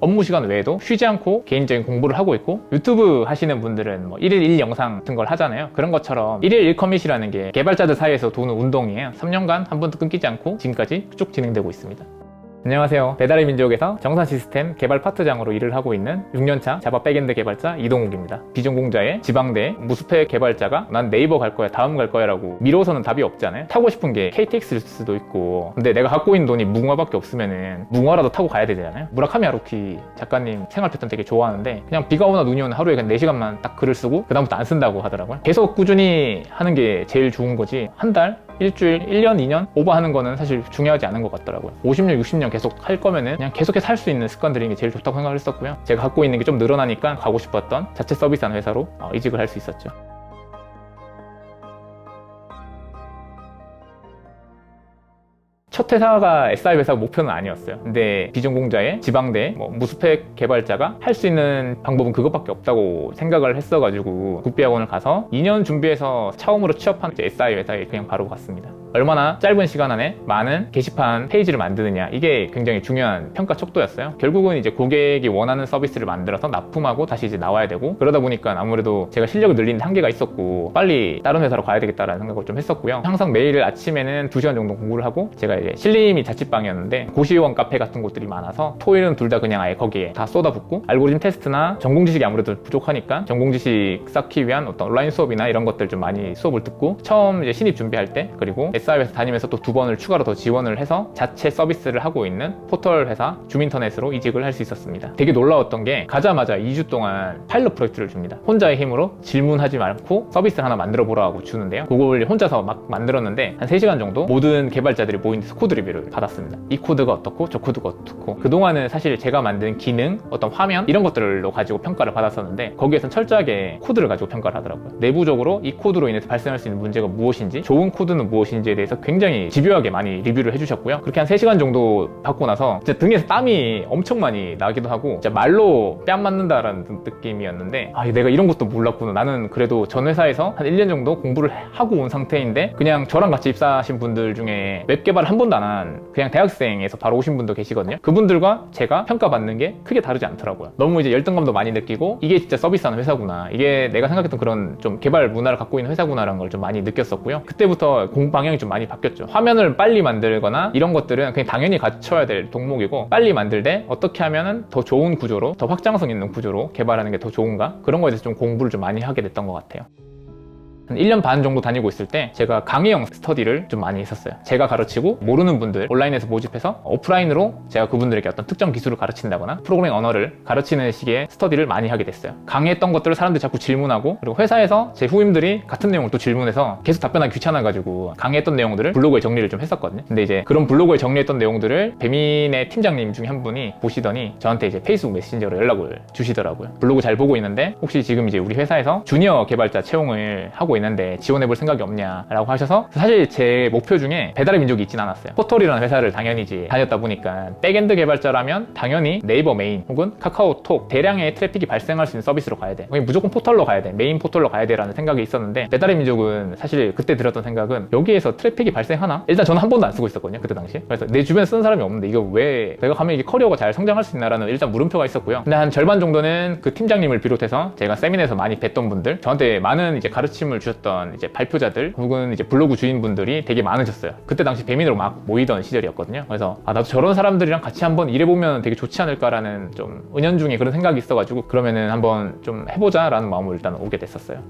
업무 시간 외에도 쉬지 않고 개인적인 공부를 하고 있고 유튜브 하시는 분들은 뭐 1일 1 영상 같은 걸 하잖아요. 그런 것처럼 1일 1커밋이라는 게 개발자들 사이에서 도는 운동이에요. 3년간 한 번도 끊기지 않고 지금까지 쭉 진행되고 있습니다. 안녕하세요. 배달의 민족에서 정산 시스템 개발 파트장으로 일을 하고 있는 6년차 자바 백엔드 개발자 이동욱입니다. 비전공자의 지방대 무스펙 개발자가 난 네이버 갈 거야, 다음 갈 거야 라고 미뤄서는 답이 없잖아요. 타고 싶은 게 KTX일 수도 있고 근데 내가 갖고 있는 돈이 무궁화밖에 없으면은 무궁화라도 타고 가야 되잖아요. 무라카미 하루키 작가님 생활 패턴 되게 좋아하는데 그냥 비가 오나 눈이 오나 하루에 그냥 4시간만 딱 글을 쓰고 그다음부터 안 쓴다고 하더라고요. 계속 꾸준히 하는 게 제일 좋은 거지 한 달, 일주일, 1년, 2년 오버하는 거는 사실 중요하지 않은 것 같더라고요. 50년, 60년 계속 할 거면은 그냥 계속해서 할 수 있는 습관들이 게 제일 좋다고 생각을 했었고요. 제가 갖고 있는 게 좀 늘어나니까 가고 싶었던 자체 서비스하는 회사로 어, 이직을 할 수 있었죠. 첫 회사가 SI 회사 목표는 아니었어요. 근데 비전공자의 지방대 뭐 무스펙 개발자가 할 수 있는 방법은 그것밖에 없다고 생각을 했어가지고 국비학원을 가서 2년 준비해서 처음으로 취업한 SI 회사에 그냥 바로 갔습니다. 얼마나 짧은 시간 안에 많은 게시판 페이지를 만드느냐 이게 굉장히 중요한 평가 척도였어요. 결국은 이제 고객이 원하는 서비스를 만들어서 납품하고 다시 이제 나와야 되고 그러다 보니까 아무래도 제가 실력을 늘리는 한계가 있었고 빨리 다른 회사로 가야 되겠다라는 생각을 좀 했었고요. 항상 매일 아침에는 2시간 정도 공부를 하고 제가 이제 신림이 자취방이었는데 고시원 카페 같은 곳들이 많아서 토요일은 둘 다 그냥 아예 거기에 다 쏟아붓고 알고리즘 테스트나 전공 지식이 아무래도 부족하니까 전공 지식 쌓기 위한 어떤 온라인 수업이나 이런 것들 좀 많이 수업을 듣고 처음 이제 신입 준비할 때 그리고 SI에서 다니면서 또 두 번을 추가로 더 지원을 해서 자체 서비스를 하고 있는 포털 회사 주민터넷으로 이직을 할 수 있었습니다. 되게 놀라웠던 게 가자마자 2주 동안 파일럿 프로젝트를 줍니다. 혼자의 힘으로 질문하지 않고 서비스를 하나 만들어 보라고 주는데요. 그걸 혼자서 막 만들었는데 한 3시간 정도 모든 개발자들이 모인 데서 코드 리뷰를 받았습니다. 이 코드가 어떻고 저 코드가 어떻고 그동안은 사실 제가 만든 기능, 어떤 화면 이런 것들로 가지고 평가를 받았었는데 거기에선 철저하게 코드를 가지고 평가를 하더라고요. 내부적으로 이 코드로 인해서 발생할 수 있는 문제가 무엇인지 좋은 코드는 무엇인지에 대해서 굉장히 집요하게 많이 리뷰를 해주셨고요. 그렇게 한 3시간 정도 받고 나서 진짜 등에서 땀이 엄청 많이 나기도 하고 진짜 말로 뺨 맞는다라는 느낌이었는데 아 내가 이런 것도 몰랐구나. 나는 그래도 전 회사에서 한 1년 정도 공부를 하고 온 상태인데 그냥 저랑 같이 입사하신 분들 중에 웹 개발을 한 번도 안 한 그냥 대학생에서 바로 오신 분도 계시거든요. 그분들과 제가 평가받는 게 크게 다르지 않더라고요. 너무 이제 열등감도 많이 느끼고 이게 진짜 서비스하는 회사구나. 이게 내가 생각했던 그런 좀 개발 문화를 갖고 있는 회사구나라는 걸 좀 많이 느꼈었고요. 그때부터 공 방향이 좀 많이 바뀌었죠. 화면을 빨리 만들거나 이런 것들은 그냥 당연히 갖춰야 될 동목이고 빨리 만들 때 어떻게 하면은 더 좋은 구조로 더 확장성 있는 구조로 개발하는 게 더 좋은가 그런 거에 대해서 좀 공부를 좀 많이 하게 됐던 것 같아요. 한 1년 반 정도 다니고 있을 때 제가 강의형 스터디를 좀 많이 했었어요. 제가 가르치고 모르는 분들 온라인에서 모집해서 오프라인으로 제가 그분들에게 어떤 특정 기술을 가르친다거나 프로그래밍 언어를 가르치는 식의 스터디를 많이 하게 됐어요. 강의했던 것들을 사람들이 자꾸 질문하고 그리고 회사에서 제 후임들이 같은 내용을 또 질문해서 계속 답변하기 귀찮아가지고 강의했던 내용들을 블로그에 정리를 좀 했었거든요. 근데 이제 그런 블로그에 정리했던 내용들을 배민의 팀장님 중에 한 분이 보시더니 저한테 이제 페이스북 메신저로 연락을 주시더라고요. 블로그 잘 보고 있는데 혹시 지금 이제 우리 회사에서 주니어 개발자 채용을 하고 있는데 지원해볼 생각이 없냐라고 하셔서 사실 제 목표 중에 배달의 민족이 있진 않았어요. 포털이라는 회사를 당연히 이제 다녔다 보니까 백엔드 개발자라면 당연히 네이버 메인 혹은 카카오톡 대량의 트래픽이 발생할 수 있는 서비스로 가야 돼. 무조건 포털로 가야 돼. 메인 포털로 가야 돼라는 생각이 있었는데 배달의 민족은 사실 그때 들었던 생각은 여기에서 트래픽이 발생하나? 일단 저는 한 번도 안 쓰고 있었거든요. 그때 당시에. 그래서 내 주변에 쓰는 사람이 없는데 이거 왜 내가 가면 이게 커리어가 잘 성장할 수 있나라는 일단 물음표가 있었고요. 근데 한 절반 정도는 그 팀장님을 비롯해서 제가 세미나에서 많이 뵀던 분들 저한테 많은 이제 가르침을 주 셨던 이제 발표자들 혹은 이제 블로그 주인분들이 되게 많으셨어요. 그때 당시 배민으로 막 모이던 시절이었거든요. 그래서 아 나도 저런 사람들이랑 같이 한번 일해보면 되게 좋지 않을까라는 좀 은연중에 그런 생각이 있어가지고 그러면은 한번 좀 해보자라는 마음으로 일단 오게 됐었어요.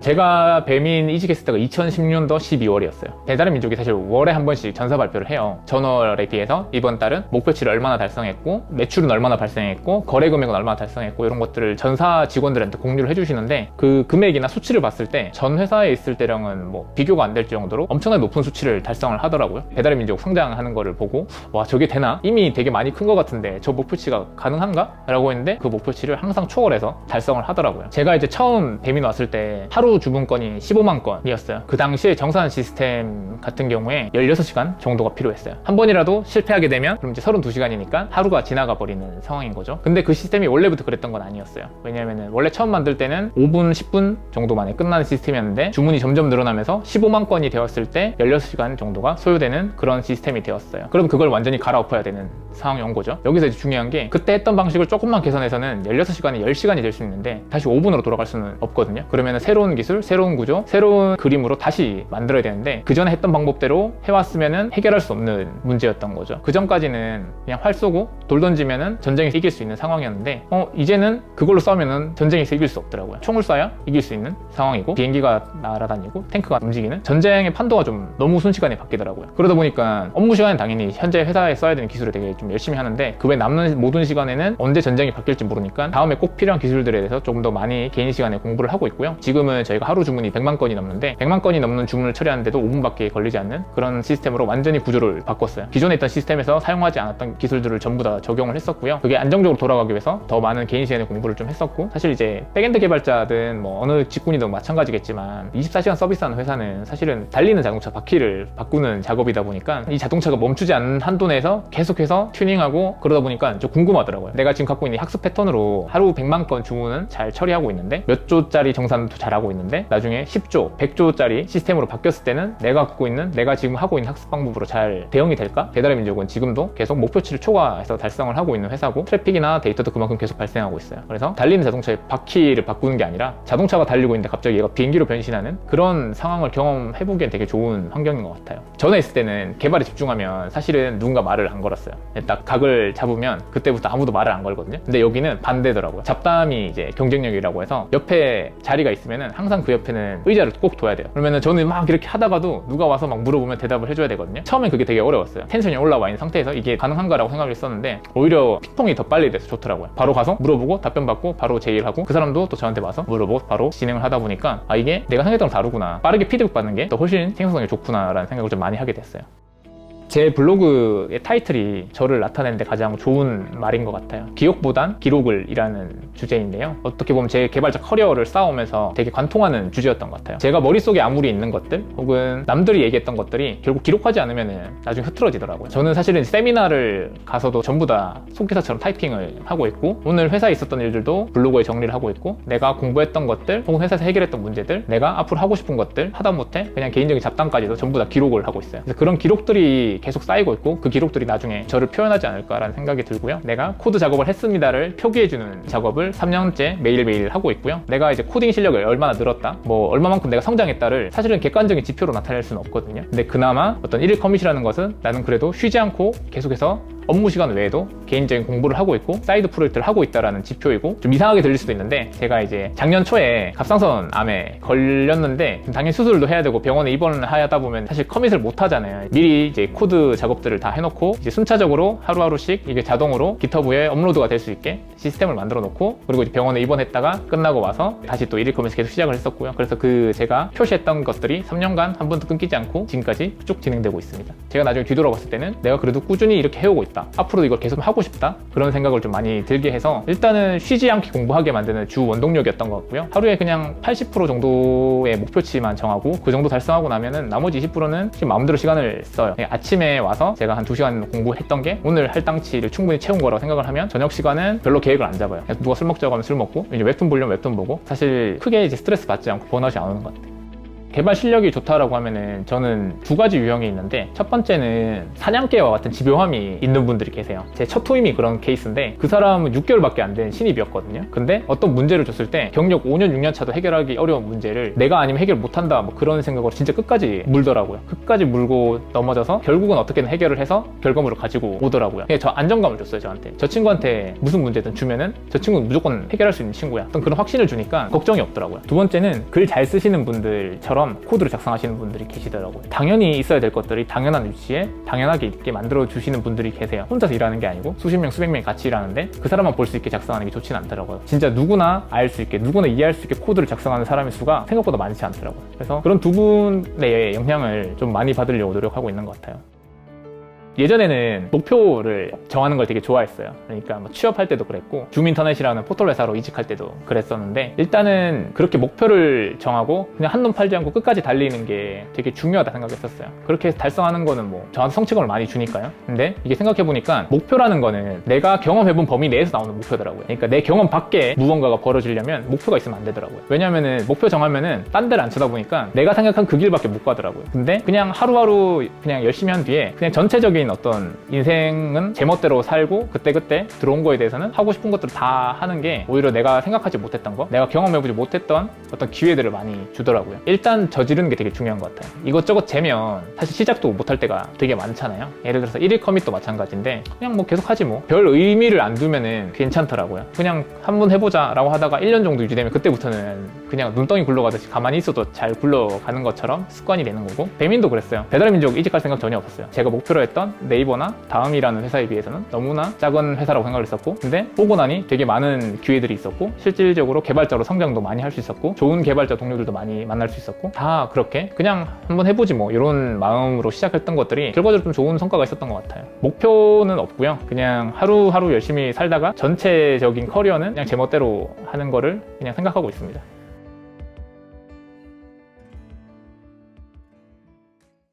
제가 배민 이직했을 때가 2016년도 12월이었어요. 배달의 민족이 사실 월에 한 번씩 전사 발표를 해요. 전월에 비해서 이번 달은 목표치를 얼마나 달성했고, 매출은 얼마나 발생했고, 거래 금액은 얼마나 달성했고, 이런 것들을 전사 직원들한테 공유를 해주시는데, 그 금액이나 수치를 봤을 때, 전 회사에 있을 때랑은 뭐 비교가 안 될 정도로 엄청나게 높은 수치를 달성을 하더라고요. 배달의 민족 성장하는 거를 보고, 와, 저게 되나? 이미 되게 많이 큰 것 같은데, 저 목표치가 가능한가? 라고 했는데, 그 목표치를 항상 초월해서 달성을 하더라고요. 제가 이제 처음 배민 왔을 때, 하루 하루 주문 건이 15만 건이었어요. 그 당시에 정산 시스템 같은 경우에 16시간 정도가 필요했어요. 한 번이라도 실패하게 되면 그럼 이제 32시간이니까 하루가 지나가 버리는 상황인 거죠. 근데 그 시스템이 원래부터 그랬던 건 아니었어요. 왜냐면은 원래 처음 만들 때는 5분, 10분 정도 만에 끝나는 시스템이었는데 주문이 점점 늘어나면서 15만 건이 되었을 때 16시간 정도가 소요되는 그런 시스템이 되었어요. 그럼 그걸 완전히 갈아엎어야 되는 상황이 온 거죠. 여기서 이제 중요한 게 그때 했던 방식을 조금만 개선해서는 16시간이 10시간이 될 수 있는데 다시 5분으로 돌아갈 수는 없거든요. 그러면 새로운 기술, 새로운 구조, 새로운 그림으로 다시 만들어야 되는데 그 전에 했던 방법대로 해왔으면은 해결할 수 없는 문제였던 거죠. 그 전까지는 그냥 활 쏘고 돌 던지면은 전쟁에서 이길 수 있는 상황이었는데 어 이제는 그걸로 싸우면은 전쟁에서 이길 수 없더라고요. 총을 쏴야 이길 수 있는 상황이고 비행기가 날아다니고 탱크가 움직이는 전쟁의 판도가 좀 너무 순식간에 바뀌더라고요. 그러다 보니까 업무 시간은 당연히 현재 회사에 써야 되는 기술을 되게 좀 열심히 하는데 그 외 남는 모든 시간에는 언제 전쟁이 바뀔지 모르니까 다음에 꼭 필요한 기술들에 대해서 조금 더 많이 개인 시간에 공부를 하고 있고요. 지금은 저희가 하루 주문이 100만 건이 넘는데 100만 건이 넘는 주문을 처리하는데도 5분밖에 걸리지 않는 그런 시스템으로 완전히 구조를 바꿨어요. 기존에 있던 시스템에서 사용하지 않았던 기술들을 전부 다 적용을 했었고요. 그게 안정적으로 돌아가기 위해서 더 많은 개인 시간에 공부를 좀 했었고 사실 이제 백엔드 개발자든 뭐 어느 직군이든 마찬가지겠지만 24시간 서비스하는 회사는 사실은 달리는 자동차 바퀴를 바꾸는 작업이다 보니까 이 자동차가 멈추지 않는 한도 내에서 계속해서 튜닝하고 그러다 보니까 좀 궁금하더라고요. 내가 지금 갖고 있는 이 학습 패턴으로 하루 100만 건 주문은 잘 처리하고 있는데 몇 조짜리 정산도 잘하고 있는 데 나중에 10조, 100조짜리 시스템으로 바뀌었을 때는 내가 갖고 있는 내가 지금 하고 있는 학습 방법으로 잘 대응이 될까? 배달의 민족은 지금도 계속 목표치를 초과해서 달성을 하고 있는 회사고 트래픽이나 데이터도 그만큼 계속 발생하고 있어요. 그래서 달리는 자동차의 바퀴를 바꾸는 게 아니라 자동차가 달리고 있는데 갑자기 얘가 비행기로 변신하는 그런 상황을 경험해보기엔 되게 좋은 환경인 것 같아요. 전에 있을 때는 개발에 집중하면 사실은 누군가 말을 안 걸었어요. 딱 각을 잡으면 그때부터 아무도 말을 안 걸거든요. 근데 여기는 반대더라고요. 잡담이 이제 경쟁력이라고 해서 옆에 자리가 있으면은 항상 그 옆에는 의자를 꼭 둬야 돼요. 그러면은 저는 막 이렇게 하다가도 누가 와서 막 물어보면 대답을 해줘야 되거든요. 처음엔 그게 되게 어려웠어요. 텐션이 올라와 있는 상태에서 이게 가능한가라고 생각을 했었는데 오히려 핑퐁이 더 빨리 돼서 좋더라고요. 바로 가서 물어보고 답변 받고 바로 제의하고 그 사람도 또 저한테 와서 물어보고 바로 진행을 하다 보니까 아 이게 내가 생각했던 거랑 다르구나. 빠르게 피드백 받는 게 더 훨씬 생산성이 좋구나라는 생각을 좀 많이 하게 됐어요. 제 블로그의 타이틀이 저를 나타내는 데 가장 좋은 말인 것 같아요. 기억보단 기록을 이라는 주제인데요. 어떻게 보면 제 개발자 커리어를 쌓아오면서 되게 관통하는 주제였던 것 같아요. 제가 머릿속에 아무리 있는 것들 혹은 남들이 얘기했던 것들이 결국 기록하지 않으면 나중에 흐트러지더라고요. 저는 사실은 세미나를 가서도 전부 다 속기사처럼 타이핑을 하고 있고 오늘 회사에 있었던 일들도 블로그에 정리를 하고 있고 내가 공부했던 것들 혹은 회사에서 해결했던 문제들 내가 앞으로 하고 싶은 것들 하다못해 그냥 개인적인 잡담까지도 전부 다 기록을 하고 있어요. 그래서 그런 기록들이 계속 쌓이고 있고 그 기록들이 나중에 저를 표현하지 않을까라는 생각이 들고요. 내가 코드 작업을 했습니다를 표기해주는 작업을 3년째 매일매일 하고 있고요. 내가 이제 코딩 실력을 얼마나 늘었다, 뭐 얼마만큼 내가 성장했다를 사실은 객관적인 지표로 나타낼 수는 없거든요. 근데 그나마 어떤 일일 커밋이라는 것은 나는 그래도 쉬지 않고 계속해서 업무 시간 외에도 개인적인 공부를 하고 있고 사이드 프로젝트를 하고 있다라는 지표이고 좀 이상하게 들릴 수도 있는데 제가 이제 작년 초에 갑상선 암에 걸렸는데 당연히 수술도 해야 되고 병원에 입원을 하다 보면 사실 커밋을 못 하잖아요. 미리 이제 코드 작업들을 다 해놓고 이제 순차적으로 하루하루씩 이게 자동으로 GitHub에 업로드가 될 수 있게 시스템을 만들어 놓고 그리고 이제 병원에 입원했다가 끝나고 와서 다시 또 일일 커밋을 계속 시작을 했었고요. 그래서 그 제가 표시했던 것들이 3년간 한 번도 끊기지 않고 지금까지 쭉 진행되고 있습니다. 제가 나중에 뒤돌아봤을 때는 내가 그래도 꾸준히 이렇게 해오고 있다. 앞으로도 이걸 계속 하고 싶다. 그런 생각을 좀 많이 들게 해서 일단은 쉬지 않게 공부하게 만드는 주 원동력이었던 것 같고요. 하루에 그냥 80% 정도의 목표치만 정하고 그 정도 달성하고 나면은 나머지 20%는 지금 마음대로 시간을 써요. 그냥 아침에 와서 제가 한 2시간 공부했던 게 오늘 할당치를 충분히 채운 거라고 생각을 하면 저녁 시간은 별로 계획을 안 잡아요. 누가 술 먹자고 하면 술 먹고 이제 웹툰 보려면 웹툰 보고 사실 크게 이제 스트레스 받지 않고 번아웃이 안 오는 것 같아요. 개발 실력이 좋다라고 하면은 저는 두 가지 유형이 있는데 첫 번째는 사냥개와 같은 집요함이 있는 분들이 계세요. 제 첫 투임이 그런 케이스인데 그 사람은 6개월밖에 안 된 신입이었거든요. 근데 어떤 문제를 줬을 때 경력 5년, 6년 차도 해결하기 어려운 문제를 내가 아니면 해결 못한다 뭐 그런 생각으로 진짜 끝까지 물더라고요. 끝까지 물고 넘어져서 결국은 어떻게든 해결을 해서 결과물을 가지고 오더라고요. 저 안정감을 줬어요 저한테. 저 친구한테 무슨 문제든 주면은 저 친구는 무조건 해결할 수 있는 친구야. 어떤 그런 확신을 주니까 걱정이 없더라고요. 두 번째는 글 잘 쓰시는 분들처럼 코드를 작성하시는 분들이 계시더라고요. 당연히 있어야 될 것들이 당연한 위치에 당연하게 있게 만들어 주시는 분들이 계세요. 혼자서 일하는 게 아니고 수십 명, 수백 명이 같이 일하는데 그 사람만 볼 수 있게 작성하는 게 좋지는 않더라고요. 진짜 누구나 알 수 있게, 누구나 이해할 수 있게 코드를 작성하는 사람의 수가 생각보다 많지 않더라고요. 그래서 그런 두 분의 영향을 좀 많이 받으려고 노력하고 있는 것 같아요. 예전에는 목표를 정하는 걸 되게 좋아했어요. 그러니까 뭐 취업할 때도 그랬고 줌인터넷이라는 포털 회사로 이직할 때도 그랬었는데 일단은 그렇게 목표를 정하고 그냥 한눈 팔지 않고 끝까지 달리는 게 되게 중요하다 생각했었어요. 그렇게 달성하는 거는 뭐 저한테 성취감을 많이 주니까요. 근데 이게 생각해 보니까 목표라는 거는 내가 경험해본 범위 내에서 나오는 목표더라고요. 그러니까 내 경험 밖에 무언가가 벌어지려면 목표가 있으면 안 되더라고요. 왜냐면은 목표 정하면은 딴 데를 안 쳐다보니까 내가 생각한 그 길밖에 못 가더라고요. 근데 그냥 하루하루 그냥 열심히 한 뒤에 그냥 전체적인 어떤 인생은 제멋대로 살고 그때그때 들어온 거에 대해서는 하고 싶은 것들을 다 하는 게 오히려 내가 생각하지 못했던 거, 내가 경험해보지 못했던 어떤 기회들을 많이 주더라고요. 일단 저지르는 게 되게 중요한 것 같아요. 이것저것 재면 사실 시작도 못할 때가 되게 많잖아요. 예를 들어서 1일 커밋도 마찬가지인데 그냥 뭐 계속 하지 뭐. 별 의미를 안 두면은 괜찮더라고요. 그냥 한번 해보자 라고 하다가 1년 정도 유지되면 그때부터는 그냥 눈덩이 굴러가듯이 가만히 있어도 잘 굴러가는 것처럼 습관이 되는 거고 배민도 그랬어요. 배달의 민족 이직할 생각 전혀 없었어요. 제가 목표로 네이버나 다음이라는 회사에 비해서는 너무나 작은 회사라고 생각을 했었고 근데 오고 나니 되게 많은 기회들이 있었고 실질적으로 개발자로 성장도 많이 할 수 있었고 좋은 개발자 동료들도 많이 만날 수 있었고 다 그렇게 그냥 한번 해보지 뭐 이런 마음으로 시작했던 것들이 결과적으로 좀 좋은 성과가 있었던 것 같아요. 목표는 없고요. 그냥 하루하루 열심히 살다가 전체적인 커리어는 그냥 제멋대로 하는 거를 그냥 생각하고 있습니다.